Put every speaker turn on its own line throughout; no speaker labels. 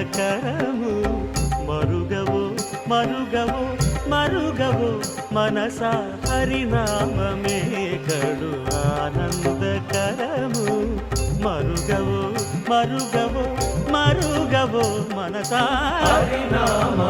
ఆనందకరము మరుగవో మరుగవో మరుగవో. మనస హరినామే కడు ఆనందకరము మరుగవో మరుగవో మరుగవో. మనస
హరినామమే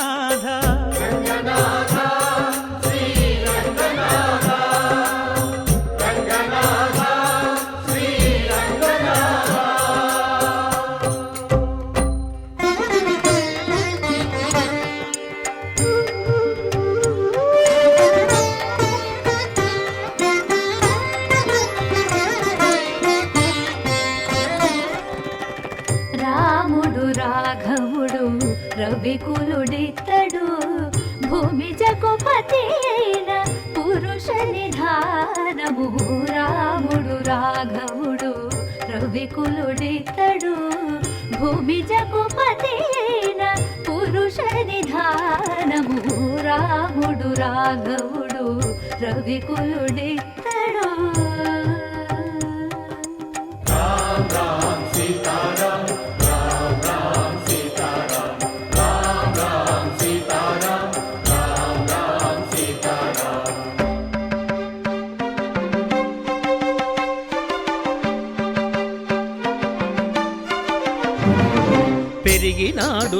రవికులుడితడు భూమి జగుపతి అయిన పురుష నిధానము. రాముడు రాఘవుడు రవికులుడితడు భూమి జగుపతి అయిన పురుష నిధానము. రాముడు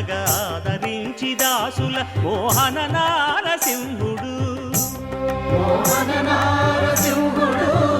దైవారగా ఆదరించి దాసుల మోహన నారసింహుడు.
మోహన నారసింహుడు.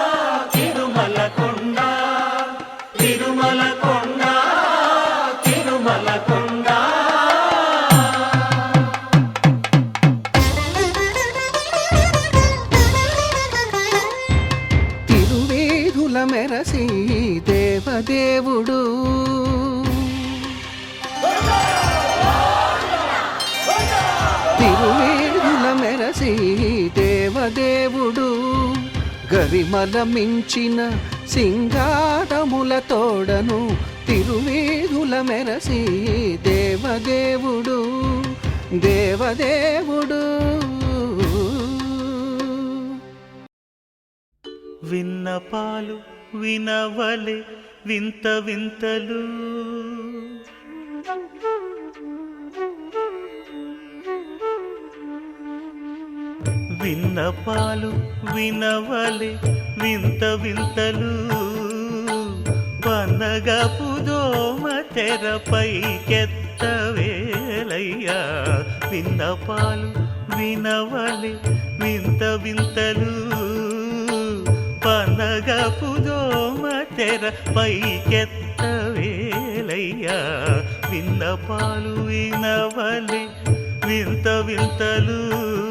దేవదేవుడు గరిమల మించిన సింగారముల తోడను తిరువేదుల మెరసి దేవదేవుడు దేవదేవుడు.
విన్నపాలు వినవలే వింత వింతలు. విన్నపాలు వినవలే వింత వింతలు. పన్నగపు దోమ తెరపై కెత్తవేలయ్యా విన్నపాలు వినవలే వింత వింతలు. పనగపు దోమ తెరపై కెత్తవేలయ్యా విన్నపాలు వినవలే వింత వింతలు.